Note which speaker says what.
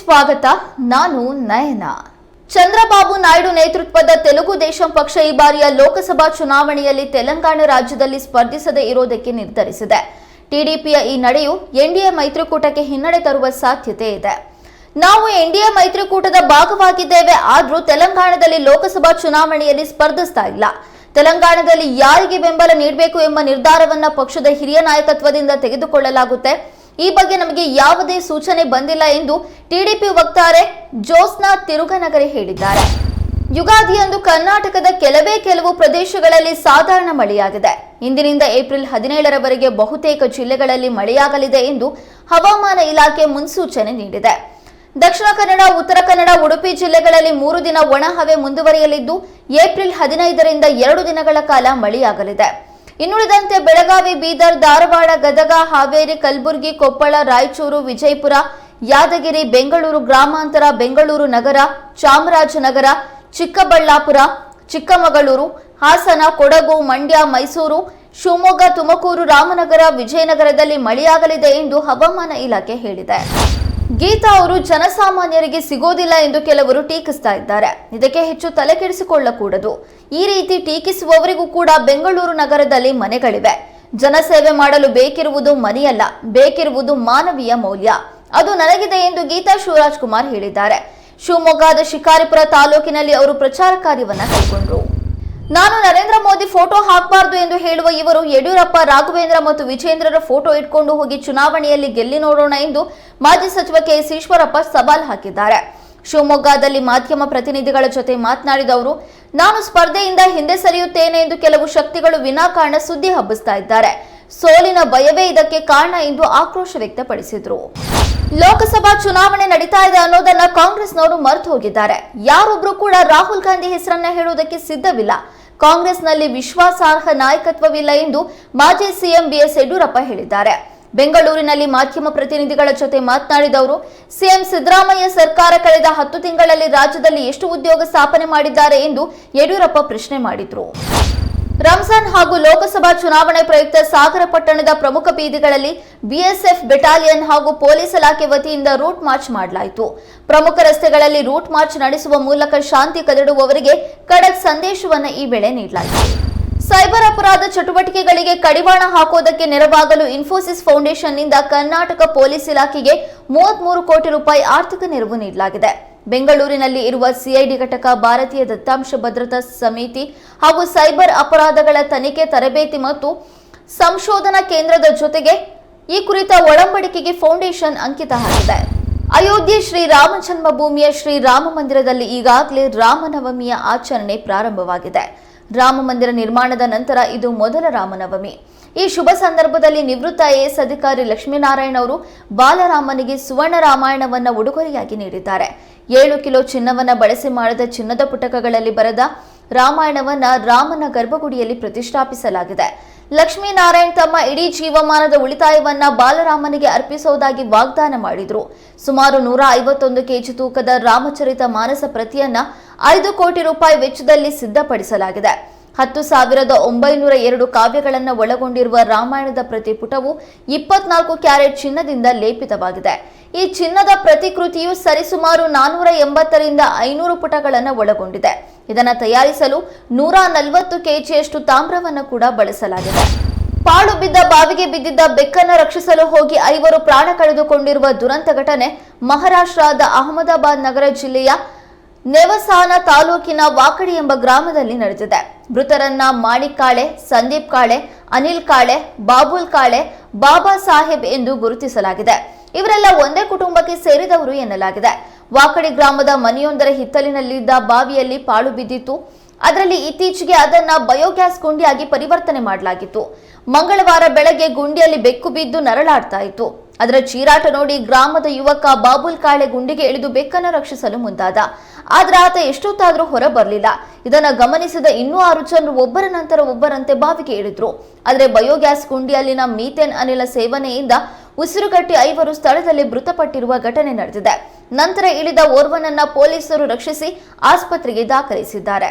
Speaker 1: ಸ್ವಾಗತ, ನಾನು ನಯನ. ಚಂದ್ರಬಾಬು ನಾಯ್ಡು ನೇತೃತ್ವದ ತೆಲುಗು ದೇಶಂ ಪಕ್ಷ ಈ ಬಾರಿಯ ಲೋಕಸಭಾ ಚುನಾವಣೆಯಲ್ಲಿ ತೆಲಂಗಾಣ ರಾಜ್ಯದಲ್ಲಿ ಸ್ಪರ್ಧಿಸದೇ ಇರೋದಕ್ಕೆ ನಿರ್ಧರಿಸಿದೆ. ಟಿಡಿಪಿಯ ಈ ನಡೆಯು ಎನ್ಡಿಎ ಮೈತ್ರಿಕೂಟಕ್ಕೆ ಹಿನ್ನಡೆ ತರುವ ಸಾಧ್ಯತೆ ಇದೆ. ನಾವು ಎನ್ಡಿಎ ಮೈತ್ರಿಕೂಟದ ಭಾಗವಾಗಿದ್ದೇವೆ, ಆದರೂ ತೆಲಂಗಾಣದಲ್ಲಿ ಲೋಕಸಭಾ ಚುನಾವಣೆಯಲ್ಲಿ ಸ್ಪರ್ಧಿಸ್ತಾ ಇಲ್ಲ. ತೆಲಂಗಾಣದಲ್ಲಿ ಯಾರಿಗೆ ಬೆಂಬಲ ನೀಡಬೇಕು ಎಂಬ ನಿರ್ಧಾರವನ್ನ ಪಕ್ಷದ ಹಿರಿಯ ನಾಯಕತ್ವದಿಂದ ತೆಗೆದುಕೊಳ್ಳಲಾಗುತ್ತೆ. ಈ ಬಗ್ಗೆ ನಮಗೆ ಯಾವುದೇ ಸೂಚನೆ ಬಂದಿಲ್ಲ ಎಂದು ಟಿಡಿಪಿ ವಕ್ತಾರೆ ಜೋಸ್ನಾ ತಿರುಗನಗರಿ ಹೇಳಿದ್ದಾರೆ. ಯುಗಾದಿಯಂದು ಕರ್ನಾಟಕದ ಕೆಲವೇ ಕೆಲವು ಪ್ರದೇಶಗಳಲ್ಲಿ ಸಾಧಾರಣ ಮಳೆಯಾಗಿದೆ. ಇಂದಿನಿಂದ ಏಪ್ರಿಲ್ ಹದಿನೇಳರವರೆಗೆ ಬಹುತೇಕ ಜಿಲ್ಲೆಗಳಲ್ಲಿ ಮಳೆಯಾಗಲಿದೆ ಎಂದು ಹವಾಮಾನ ಇಲಾಖೆ ಮುನ್ಸೂಚನೆ ನೀಡಿದೆ. ದಕ್ಷಿಣ ಕನ್ನಡ, ಉತ್ತರ ಕನ್ನಡ, ಉಡುಪಿ ಜಿಲ್ಲೆಗಳಲ್ಲಿ ಮೂರು ದಿನ ಒಣಹವೆ ಮುಂದುವರಿಯಲಿದ್ದು, ಏಪ್ರಿಲ್ ಹದಿನೈದರಿಂದ ಎರಡು ದಿನಗಳ ಕಾಲ ಮಳೆಯಾಗಲಿದೆ. ಇನ್ನುಳಿದಂತೆ ಬೆಳಗಾವಿ, ಬೀದರ್, ಧಾರವಾಡ, ಗದಗ, ಹಾವೇರಿ, ಕಲಬುರಗಿ, ಕೊಪ್ಪಳ, ರಾಯಚೂರು, ವಿಜಯಪುರ ಯಾದಗಿರಿ, ಬೆಂಗಳೂರು ಗ್ರಾಮಾಂತರ, ಬೆಂಗಳೂರು ನಗರ, ಚಾಮರಾಜನಗರ, ಚಿಕ್ಕಬಳ್ಳಾಪುರ, ಚಿಕ್ಕಮಗಳೂರು, ಹಾಸನ, ಕೊಡಗು, ಮಂಡ್ಯ, ಮೈಸೂರು, ಶಿವಮೊಗ್ಗ, ತುಮಕೂರು, ರಾಮನಗರ, ವಿಜಯನಗರದಲ್ಲಿ ಮಳೆಯಾಗಲಿದೆ ಎಂದು ಹವಾಮಾನ ಇಲಾಖೆ ಹೇಳಿದೆ. ಗೀತಾ ಅವರು ಜನಸಾಮಾನ್ಯರಿಗೆ ಸಿಗೋದಿಲ್ಲ ಎಂದು ಕೆಲವರು ಟೀಕಿಸ್ತಾ ಇದ್ದಾರೆ. ಇದಕ್ಕೆ ಹೆಚ್ಚು ತಲೆ ಕೆಡಿಸಿಕೊಳ್ಳಕೂಡದು ಈ ರೀತಿ ಟೀಕಿಸುವವರಿಗೂ ಕೂಡ ಬೆಂಗಳೂರು ನಗರದಲ್ಲಿ ಮನೆಗಳಿವೆ. ಜನಸೇವೆ ಮಾಡಲು ಬೇಕಿರುವುದು ಮನೆಯಲ್ಲ, ಬೇಕಿರುವುದು ಮಾನವೀಯ ಮೌಲ್ಯ. ಅದು ನನಗಿದೆ ಎಂದು ಗೀತಾ ಶಿವರಾಜ್ ಕುಮಾರ್ ಹೇಳಿದ್ದಾರೆ. ಶಿವಮೊಗ್ಗದ ಶಿಕಾರಿಪುರ ತಾಲೂಕಿನಲ್ಲಿ ಅವರು ಪ್ರಚಾರ ಕಾರ್ಯವನ್ನ ಕೈಗೊಂಡರು. ನಾನು ನರೇಂದ್ರ ಮೋದಿ ಫೋಟೋ ಹಾಕಬಾರ್ದು ಎಂದು ಹೇಳುವ ಇವರು ಯಡಿಯೂರಪ್ಪ, ರಾಘವೇಂದ್ರ ಮತ್ತು ವಿಜೇಂದ್ರರ ಫೋಟೋ ಇಟ್ಕೊಂಡು ಹೋಗಿ ಚುನಾವಣೆಯಲ್ಲಿ ಗೆಲ್ಲಿ ನೋಡೋಣ ಎಂದು ಮಾಜಿ ಸಚಿವ ಕೆಎಸ್ ಈಶ್ವರಪ್ಪ ಸವಾಲ್ ಹಾಕಿದ್ದಾರೆ. ಶಿವಮೊಗ್ಗದಲ್ಲಿ ಮಾಧ್ಯಮ ಪ್ರತಿನಿಧಿಗಳ ಜೊತೆ ಮಾತನಾಡಿದ ಅವರು, ನಾನು ಸ್ಪರ್ಧೆಯಿಂದ ಹಿಂದೆ ಸರಿಯುತ್ತೇನೆ ಎಂದು ಕೆಲವು ಶಕ್ತಿಗಳು ವಿನಾಕಾರಣ ಸುದ್ದಿ ಹಬ್ಬಿಸ್ತಾ ಇದ್ದಾರೆ. ಸೋಲಿನ ಭಯವೇ ಇದಕ್ಕೆ ಕಾರಣ ಎಂದು ಆಕ್ರೋಶ ವ್ಯಕ್ತಪಡಿಸಿದ್ರು. ಲೋಕಸಭಾ ಚುನಾವಣೆ ನಡೀತಾ ಇದೆ ಅನ್ನೋದನ್ನ ಕಾಂಗ್ರೆಸ್ನವರು ಮರೆತು ಹೋಗಿದ್ದಾರೆ. ಯಾರೊಬ್ರು ಕೂಡ ರಾಹುಲ್ ಗಾಂಧಿ ಹೆಸರನ್ನ ಹೇಳುವುದಕ್ಕೆ ಸಿದ್ಧವಿಲ್ಲ. ಕಾಂಗ್ರೆಸ್ನಲ್ಲಿ ವಿಶ್ವಾಸಾರ್ಹ ನಾಯಕತ್ವವಿಲ್ಲ ಎಂದು ಮಾಜಿ ಸಿಎಂ ಬಿಎಸ್ ಯಡಿಯೂರಪ್ಪ ಹೇಳಿದ್ದಾರೆ. ಬೆಂಗಳೂರಿನಲ್ಲಿ ಮಾಧ್ಯಮ ಪ್ರತಿನಿಧಿಗಳ ಜೊತೆ ಮಾತನಾಡಿದ ಅವರು ಸಿಎಂ ಸಿದ್ದರಾಮಯ್ಯ ಸರ್ಕಾರ ಕಳೆದ ಹತ್ತು ತಿಂಗಳಲ್ಲಿ ರಾಜ್ಯದಲ್ಲಿ ಎಷ್ಟು ಉದ್ಯೋಗ ಸ್ಥಾಪನೆ ಮಾಡಿದ್ದಾರೆ ಎಂದು ಯಡಿಯೂರಪ್ಪ ಪ್ರಶ್ನೆ ಮಾಡಿದ್ರು. ರಂಜಾನ್ ಹಾಗೂ ಲೋಕಸಭಾ ಚುನಾವಣೆ ಪ್ರಯುಕ್ತ ಸಾಗರ ಪಟ್ಟಣದ ಪ್ರಮುಖ ಬೀದಿಗಳಲ್ಲಿ ಬಿಎಸ್ಎಫ್ ಬೆಟಾಲಿಯನ್ ಹಾಗೂ ಪೊಲೀಸ್ ಇಲಾಖೆ ವತಿಯಿಂದ ರೂಟ್ ಮಾರ್ಚ್ ಮಾಡಲಾಯಿತು. ಪ್ರಮುಖ ರಸ್ತೆಗಳಲ್ಲಿ ರೂಟ್ ಮಾರ್ಚ್ ನಡೆಸುವ ಮೂಲಕ ಶಾಂತಿ ಕದಡುವವರಿಗೆ ಖಡಕ್ ಸಂದೇಶವನ್ನು ಈ ವೇಳೆ ನೀಡಲಾಯಿತು. ಸೈಬರ್ ಅಪರಾಧ ಚಟುವಟಿಕೆಗಳಿಗೆ ಕಡಿವಾಣ ಹಾಕೋದಕ್ಕೆ ನೆರವಾಗಲು ಇನ್ಫೋಸಿಸ್ ಫೌಂಡೇಶನ್ನಿಂದ ಕರ್ನಾಟಕ ಪೊಲೀಸ್ ಇಲಾಖೆಗೆ ಮೂವತ್ಮೂರು ಕೋಟಿ ರೂಪಾಯಿ ಆರ್ಥಿಕ ನೆರವು ನೀಡಲಾಗಿದೆ. ಬೆಂಗಳೂರಿನಲ್ಲಿ ಇರುವ ಸಿಐಡಿ ಘಟಕ ಭಾರತೀಯ ದತ್ತಾಂಶ ಭದ್ರತಾ ಸಮಿತಿ ಹಾಗೂ ಸೈಬರ್ ಅಪರಾಧಗಳ ತನಿಖೆ ತರಬೇತಿ ಮತ್ತು ಸಂಶೋಧನಾ ಕೇಂದ್ರದ ಜೊತೆಗೆ ಈ ಕುರಿತ ಒಡಂಬಡಿಕೆಗೆ ಫೌಂಡೇಶನ್ ಅಂಕಿತ ಹಾಕಿದೆ. ಅಯೋಧ್ಯೆ ಶ್ರೀ ರಾಮ ಜನ್ಮಭೂಮಿಯ ಶ್ರೀ ರಾಮ ಮಂದಿರದಲ್ಲಿ ಈಗಾಗಲೇ ರಾಮನವಮಿಯ ಆಚರಣೆ ಪ್ರಾರಂಭವಾಗಿದೆ. ರಾಮ ಮಂದಿರ ನಿರ್ಮಾಣದ ನಂತರ ಇದು ಮೊದಲ ರಾಮನವಮಿ ಈ ಶುಭ ಸಂದರ್ಭದಲ್ಲಿ ನಿವೃತ್ತ ಐಎಎಸ್ ಅಧಿಕಾರಿ ಲಕ್ಷ್ಮೀನಾರಾಯಣ ಅವರು ಬಾಲರಾಮನಿಗೆ ಸುವರ್ಣ ರಾಮಾಯಣವನ್ನು ಉಡುಗೊರೆಯಾಗಿ ನೀಡಿದ್ದಾರೆ. ಏಳು ಕಿಲೋ ಚಿನ್ನವನ್ನು ಬಳಸಿ ಮಾಡಿದ ಚಿನ್ನದ ಪುಟಕಗಳಲ್ಲಿ ಬರೆದ ರಾಮಾಯಣವನ್ನ ರಾಮನ ಗರ್ಭಗುಡಿಯಲ್ಲಿ ಪ್ರತಿಷ್ಠಾಪಿಸಲಾಗಿದೆ. ಲಕ್ಷ್ಮೀನಾರಾಯಣ್ ತಮ್ಮ ಇಡೀ ಜೀವಮಾನದ ಉಳಿತಾಯವನ್ನ ಬಾಲರಾಮನಿಗೆ ಅರ್ಪಿಸುವುದಾಗಿ ವಾಗ್ದಾನ ಮಾಡಿದ್ರು. ಸುಮಾರು ನೂರ ಐವತ್ತೊಂದು ಕೆಜಿ ತೂಕದ ರಾಮಚರಿತ ಮಾನಸ ಪ್ರತಿಯನ್ನ ಐದು ಕೋಟಿ ರೂಪಾಯಿ ವೆಚ್ಚದಲ್ಲಿ ಸಿದ್ಧಪಡಿಸಲಾಗಿದೆ. ಹತ್ತು ಸಾವಿರದ ಒಂಬೈನೂರ ಎರಡು ಕಾವ್ಯಗಳನ್ನು ಒಳಗೊಂಡಿರುವ ರಾಮಾಯಣದ ಪ್ರತಿ ಪುಟವು ಇಪ್ಪತ್ನಾಲ್ಕು ಕ್ಯಾರೆಟ್ ಚಿನ್ನದಿಂದ ಲೇಪಿತವಾಗಿದೆ. ಈ ಚಿನ್ನದ ಪ್ರತಿಕೃತಿಯು ಸರಿಸುಮಾರು ನಾನೂರ ಎಂಬತ್ತರಿಂದ ಐನೂರು ಪುಟಗಳನ್ನು ಒಳಗೊಂಡಿದೆ. ಇದನ್ನು ತಯಾರಿಸಲು ನೂರ ನಲವತ್ತು ಕೆಜಿಯಷ್ಟು ತಾಮ್ರವನ್ನು ಕೂಡ ಬಳಸಲಾಗಿದೆ. ಪಾಳು ಬಿದ್ದ ಬಾವಿಗೆ ಬಿದ್ದಿದ್ದ ಬೆಕ್ಕನ್ನು ರಕ್ಷಿಸಲು ಹೋಗಿ ಐವರು ಪ್ರಾಣ ಕಳೆದುಕೊಂಡಿರುವ ದುರಂತ ಘಟನೆ ಮಹಾರಾಷ್ಟ್ರದ ಅಹಮದಾಬಾದ್ ನಗರ ಜಿಲ್ಲೆಯ ನೆವಸಾನ ತಾಲೂಕಿನ ವಾಕಡಿ ಎಂಬ ಗ್ರಾಮದಲ್ಲಿ ನಡೆದಿದೆ. ಮೃತರನ್ನ ಮಾಣಿಕ್ ಕಾಳೆ, ಸಂದೀಪ್ ಕಾಳೆ, ಅನಿಲ್ ಕಾಳೆ, ಬಾಬುಲ್ ಕಾಳೆ, ಬಾಬಾ ಸಾಹೇಬ್ ಎಂದು ಗುರುತಿಸಲಾಗಿದೆ. ಇವರೆಲ್ಲ ಒಂದೇ ಕುಟುಂಬಕ್ಕೆ ಸೇರಿದವರು ಎನ್ನಲಾಗಿದೆ. ವಾಕಡಿ ಗ್ರಾಮದ ಮನೆಯೊಂದರ ಹಿತ್ತಲಿನಲ್ಲಿದ್ದ ಬಾವಿಯಲ್ಲಿ ಪಾಳು ಬಿದ್ದಿತ್ತು. ಅದರಲ್ಲಿ ಇತ್ತೀಚೆಗೆ ಅದನ್ನ ಬಯೋಗ್ಯಾಸ್ ಗುಂಡಿಯಾಗಿ ಪರಿವರ್ತನೆ ಮಾಡಲಾಗಿತ್ತು. ಮಂಗಳವಾರ ಬೆಳಗ್ಗೆ ಗುಂಡಿಯಲ್ಲಿ ಬೆಕ್ಕು ಬಿದ್ದು ನರಳಾಡ್ತಾ ಇತ್ತು. ಅದರ ಚೀರಾಟ ನೋಡಿ ಗ್ರಾಮದ ಯುವಕ ಬಾಬುಲ್ ಕಾಳೆ ಗುಂಡಿಗೆ ಇಳಿದು ಬೆಕ್ಕನ್ನು ರಕ್ಷಿಸಲು ಮುಂದಾದ. ಆದ್ರೆ ಆತ ಎಷ್ಟೊತ್ತಾದರೂ ಹೊರ ಬರಲಿಲ್ಲ ಇದನ್ನ ಗಮನಿಸಿದ ಇನ್ನೂ ಆರು ಜನರು ಒಬ್ಬರ ನಂತರ ಒಬ್ಬರಂತೆ ಬಾವಿಗೆ ಇಳಿದ್ರು. ಆದರೆ ಬಯೋಗ್ಯಾಸ್ ಗುಂಡಿಯಲ್ಲಿನ ಮೀಥೇನ್ ಅನಿಲ ಸೇವನೆಯಿಂದ ಉಸಿರುಗಟ್ಟಿ ಐವರು ಸ್ಥಳದಲ್ಲಿ ಮೃತಪಟ್ಟಿರುವ ಘಟನೆ ನಡೆದಿದೆ. ನಂತರ ಇಳಿದ ಓರ್ವನನ್ನ ಪೊಲೀಸರು ರಕ್ಷಿಸಿ ಆಸ್ಪತ್ರೆಗೆ ದಾಖಲಿಸಿದ್ದಾರೆ.